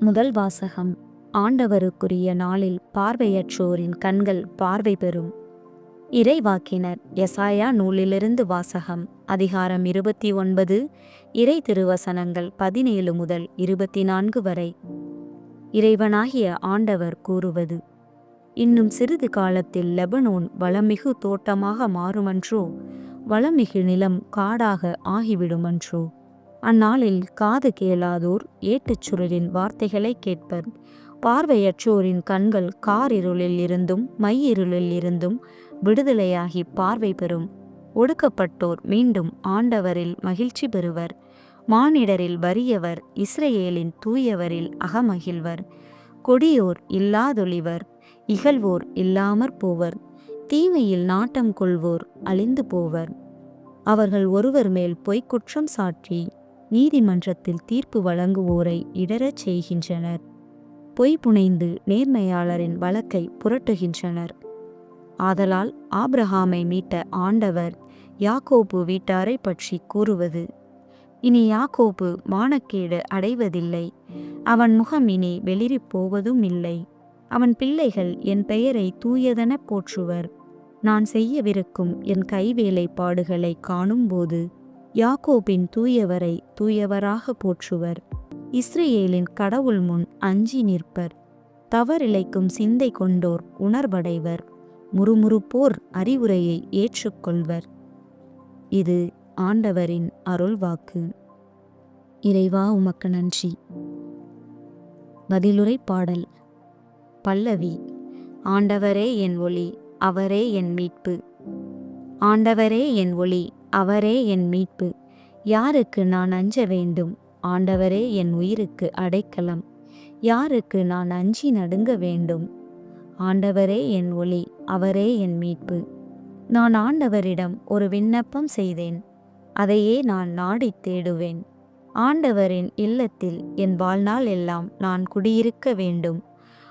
முதல் வாசகம். ஆண்டவருக்குரிய நாளில் பார்வையற்றோரின் கண்கள் பார்வை பெறும். இறைவாக்கினர் எசாயா நூலிலிருந்து வாசகம் அதிகாரம் இருபத்தி ஒன்பது இறை திருவசனங்கள் பதினேழு முதல் இருபத்தி நான்கு வரை. இறைவனாகிய ஆண்டவர் கூறுவது இன்னும் சிறிது காலத்தில் லெபனோன் வளமிகு தோட்டமாக மாறுமன்றோ? வளமிகு நிலம் காடாக ஆகிவிடுமன்றோ? அந்நாளில் காது கேளாதோர் ஏட்டுச் சுருளின் வார்த்தைகளை கேட்பர். பார்வையற்றோரின் கண்கள் காரிருளில் இருந்தும் மையிருளில் இருந்தும் விடுதலையாகி பார்வை பெறும். ஒடுக்கப்பட்டோர் மீண்டும் ஆண்டவரில் மகிழ்ச்சி பெறுவர். மானிடரில் வறியவர் இஸ்ரேலின் தூயவரில் அகமகிழ்வர். கொடியோர் இல்லாதொழிவர் இகழ்வோர் இல்லாமற் போவர். தீமையில் நாட்டம் கொள்வோர் அழிந்து போவர். அவர்கள் ஒருவர் மேல் பொய்க்குற்றம் சாற்றி நீதிமன்றத்தில் தீர்ப்பு வழங்குவோரை இடரச் செய்கின்றனர். பொய் புனைந்து நேர்மையாளரின் வழக்கை புரட்டுகின்றனர். ஆதலால் ஆப்ரஹாமை மீட்ட ஆண்டவர் யாக்கோபு வீட்டாரை பற்றி கூறுவது இனி யாக்கோபு மானக்கேடு அடைவதில்லை. அவன் முகம் இனி வெளிரி போவதும் இல்லை. அவன் பிள்ளைகள் என் பெயரை தூயதென போற்றுவர். நான் செய்யவிருக்கும் என் கைவேலைப்பாடுகளை காணும்போது யாக்கோபின் தூயவரை தூயவராக போற்றுவர். இஸ்ரேலின் கடவுள் முன் அஞ்சி நிற்பர். தவறிழைக்கும் சிந்தை கொண்டோர் உணர்வடைவர். முறுமுறுப்போர் அறிவுரையை ஏற்றுக்கொள்வர். இது ஆண்டவரின் அருள்வாக்கு. இறைவா உமக்கு நன்றி. பதிலுரை பாடல். பல்லவி ஆண்டவரே என் ஒளி அவரே என் மீட்பு. ஆண்டவரே என் ஒளி அவரே என் மீட்பு. யாருக்கு நான் அஞ்ச வேண்டும்? ஆண்டவரே என் உயிருக்கு அடைக்கலம். யாருக்கு நான் அஞ்சி நடுங்க வேண்டும்? ஆண்டவரே என் ஒளி அவரே என் மீட்பு. நான் ஆண்டவரிடம் ஒரு விண்ணப்பம் செய்தேன். அதையே நான் நாடித் தேடுவேன். ஆண்டவரின் இல்லத்தில் என் வாழ்நாள் எல்லாம் நான் குடியிருக்க வேண்டும்.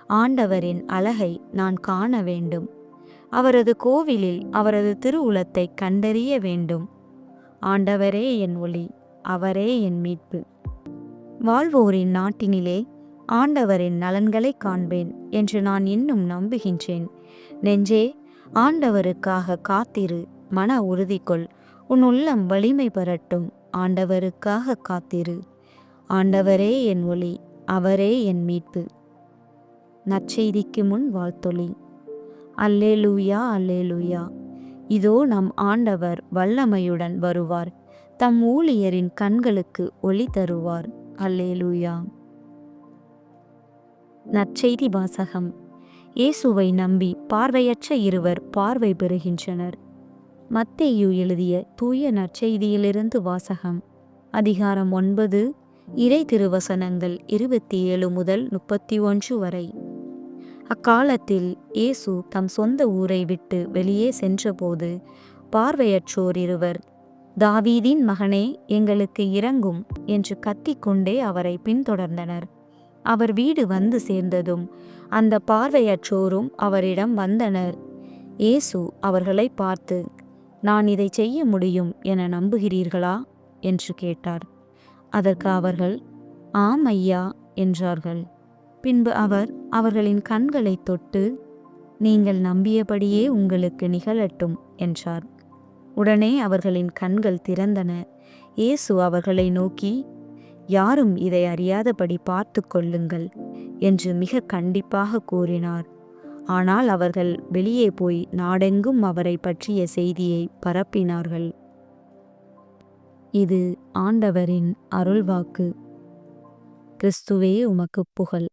ஆண்டவரின் அழகை நான் காண வேண்டும். அவரது கோவிலில் அவரது திருவுளத்தை கண்டறிய வேண்டும். ஆண்டவரே என் ஒளி அவரே என் மீட்பு. வாழ்வோரின் நாட்டினிலே ஆண்டவரின் நலன்களை காண்பேன் என்று நான் இன்னும் நம்புகின்றேன். நெஞ்சே ஆண்டவருக்காக காத்திரு மன உறுதி கொள் உன் உள்ளம் வலிமை பெறட்டும் ஆண்டவருக்காக காத்திரு. ஆண்டவரே என் ஒளி அவரே என் மீட்பு. நற்செய்திக்கு முன் வாழ்த்தொளி அல்லேலூயா அல்லேலூயா. இதோ நம் ஆண்டவர் வல்லமையுடன் வருவார். தம் ஊழியரின் கண்களுக்கு ஒளி தருவார். அல்லேலூயா. நற்செய்தி வாசகம். இயேசுவை நம்பி பார்வையற்ற இருவர் பார்வை பெறுகின்றனர். மத்தேயு எழுதிய தூய நற்செய்தியிலிருந்து வாசகம். அதிகாரம் ஒன்பது இறை திருவசனங்கள் இருபத்தி ஏழு முதல் முப்பத்தி ஒன்று வரை. அக்காலத்தில் இயேசு தம் சொந்த ஊரை விட்டு வெளியே சென்றபோது பார்வையற்றோர் இருவர் தாவீதின் மகனே எங்களுக்கு இறங்கும் என்று கத்திக்கொண்டே அவரை பின்தொடர்ந்தனர். அவர் வீடு வந்து சேர்ந்ததும் அந்த பார்வையற்றோரும் அவரிடம் வந்தனர். இயேசு அவர்களை பார்த்து நான் இதை செய்ய முடியும் என நம்புகிறீர்களா? என்று கேட்டார். அதற்கு அவர்கள் ஆம் ஐயா என்றார்கள். பின்பு அவர் அவர்களின் கண்களை தொட்டு நீங்கள் நம்பியபடியே உங்களுக்கு நிகழட்டும் என்றார். உடனே அவர்களின் கண்கள் திறந்தன. இயேசு அவர்களை நோக்கி யாரும் இதை அறியாதபடி பார்த்து கொள்ளுங்கள் என்று மிக கண்டிப்பாக கூறினார். ஆனால் அவர்கள் வெளியே போய் நாடெங்கும் அவரை பற்றிய செய்தியை பரப்பினார்கள். இது ஆண்டவரின் அருள்வாக்கு. கிறிஸ்துவே உமக்கு புகழ்.